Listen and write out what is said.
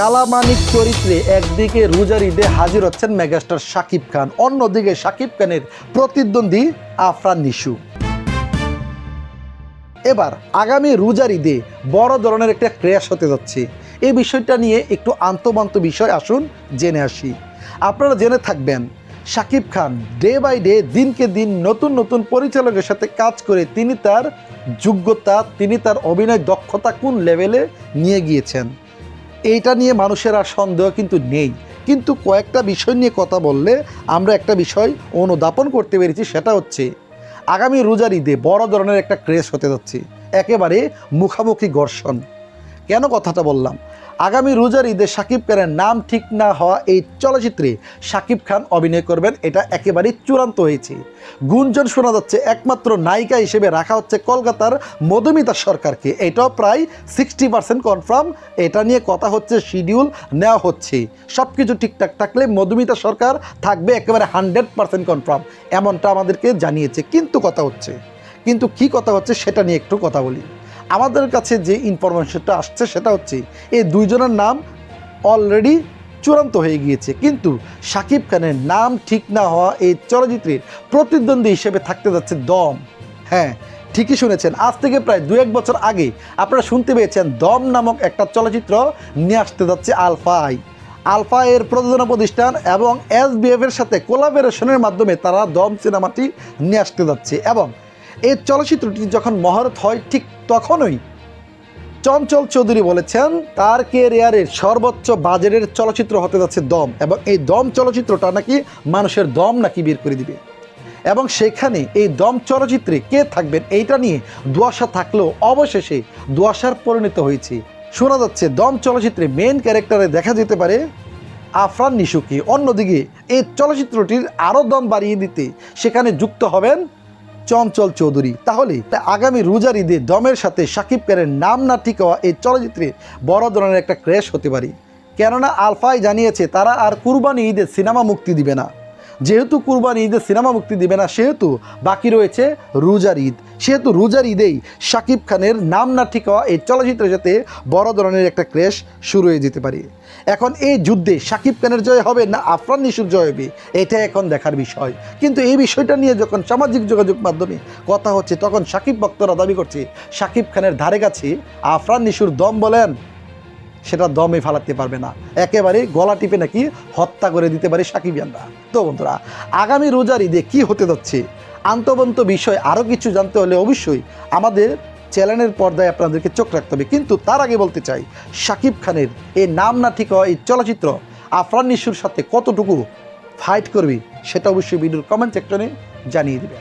কালামানিক চরিত্রে একদিকে রোজার ঈদে হাজির হচ্ছেন মেগাস্টার শাকিব খান, অন্যদিকে শাকিব খানের প্রতিদ্বন্দ্বী আফরান নিশু। এবার আগামী রোজার ঈদে বড় ধরনের একটা ক্র্যাশ হতে যাচ্ছে। এই বিষয়টা নিয়ে একটু আন্তবান্ত বিষয় আসুন, জেনে আসি। আপনারা জেনে থাকবেন, Shakib Khan day by day, দিনকে দিন নতুন নতুন পরিচালকের সাথে কাজ করে তিনি তার যোগ্যতা, তিনি তার অভিনয় দক্ষতা কোন লেভেলে নিয়ে গিয়েছেন? এইটা নিয়ে মানুষের আর সন্দেহ কিন্তু নেই। কিন্তু কয়েকটা বিষয় নিয়ে কথা বললে আমরা একটা বিষয় অনুদাপন করতে পেরেছি, সেটা হচ্ছে আগামী রোজার ঈদে বড় ধরনের একটা ক্রেস হতে যাচ্ছে। একেবারে মুখামুখি ঘর্ষণ। কেন কথাটা বললাম? আগামী রোজার ঈদে শাকিব খানের নাম ঠিক না হওয়া এই চলচ্চিত্রে শাকিব খান অভিনয় করবেন, এটা একেবারেই চূড়ান্ত হয়েছে। গুঞ্জন শোনা যাচ্ছে, একমাত্র নায়িকা হিসেবে রাখা হচ্ছে কলকাতার মধুমিতা সরকারকে। এটাও প্রায় সিক্সটি পার্সেন্ট কনফার্ম এটা নিয়ে কথা হচ্ছে শিডিউল নেওয়া হচ্ছে। সব কিছু ঠিকঠাক থাকলে মধুমিতা সরকার থাকবে একেবারে হান্ড্রেড পার্সেন্ট কনফার্ম এমনটা আমাদেরকে জানিয়েছে। কিন্তু কথা হচ্ছে, কিন্তু কি কথা হচ্ছে সেটা নিয়ে একটু কথা বলি। আমাদের কাছে যে ইনফরমেশনটা আসছে সেটা হচ্ছে, এই দুইজনের নাম অলরেডি চূড়ান্ত হয়ে গিয়েছে। কিন্তু শাকিব খানের নাম ঠিক না হওয়া এই চলচ্চিত্রের প্রতিদ্বন্দ্বী হিসেবে থাকতে যাচ্ছে দম। হ্যাঁ ঠিকই শুনেছেন, আজ থেকে প্রায় দু এক বছর আগে আপনারা শুনতে পেয়েছেন দম নামক একটা চলচ্চিত্র নিয়ে আসতে যাচ্ছে আলফাই আলফা এর প্রযোজনা প্রতিষ্ঠান এবং এস এর সাথে কোলাবোরেশনের মাধ্যমে তারা দম সিনেমাটি নিয়ে আসতে যাচ্ছে এবং এই চলচ্চিত্রটি যখন মহারত হয়, ঠিক তখনই চঞ্চল চৌধুরী বলেছেন, তার কেরিয়ারের সর্বোচ্চ বাজেটের চলচ্চিত্র হতে যাচ্ছে দম এবং এই দম চলচ্চিত্রটা নাকি মানুষের দম নাকি বের করে দিবে। এবং সেখানে এই দম চলচ্চিত্রে কে থাকবেন এইটা নিয়ে দুয়াশা থাকলেও অবশেষে দুয়াশার পরিণত হয়েছে। শোনা যাচ্ছে, দম চলচ্চিত্রে মেন ক্যারেক্টারে দেখা যেতে পারে আফরান নিশুকে অন্যদিকে, এই চলচ্চিত্রটির আরও দম বাড়িয়ে দিতে সেখানে যুক্ত হবেন চঞ্চল চৌধুরী। তাহলে আগামী রোজার ঈদে ডমের সাথে সাকিব খানের নাম না ঠিক হওয়া এই চলচ্চিত্রে বড় ধরনের একটা ক্র্যাশ হতে পারে। কেননা আলফাই জানিয়েছে, তারা আর কুরবানি ঈদে সিনেমা মুক্তি দিবে না। যেহেতু কুরবানি ঈদে সিনেমা মুক্তি দিবে না, সেহেতু বাকি রয়েছে রোজার ঈদ। সেহেতু রোজার ঈদেই শাকিব খানের নাম না ঠিক হওয়া এই চলচ্চিত্রের সাথে বড় ধরনের একটা ক্রেশ শুরু হয়ে যেতে পারে। এখন এই যুদ্ধে শাকিব খানের জয় হবে না আফরান নিশুর জয় হবে, এটা এখন দেখার বিষয়। কিন্তু এই বিষয়টা নিয়ে যখন সামাজিক যোগাযোগ মাধ্যমে কথা হচ্ছে, তখন শাকিব ভক্তরা দাবি করছে, শাকিব খানের ধারে কাছে আফরান নিশুর দম বলেন। সেটা দমে ফালাতে পারবে না। একেবারে গলা টিপে নাকি হত্যা করে দিতে পারে সাকিবিয়ানরা। তো বন্ধুরা, আগামী রোজার ঈদে কী হতে যাচ্ছে? আন্তবন্ত বিষয় আরও কিছু জানতে হলে অবশ্যই আমাদের চ্যানেলের পর্দায় আপনাদেরকে চোখ রাখতে হবে। কিন্তু তার আগে বলতে চাই শাকিব খানের এই নাম না ঠিক হওয়া এই চলচ্চিত্র আফরান নিশুর সাথে কতটুকু ফাইট করবে, সেটা অবশ্যই ভিডিওর কমেন্ট সেকশনে জানিয়ে দেবে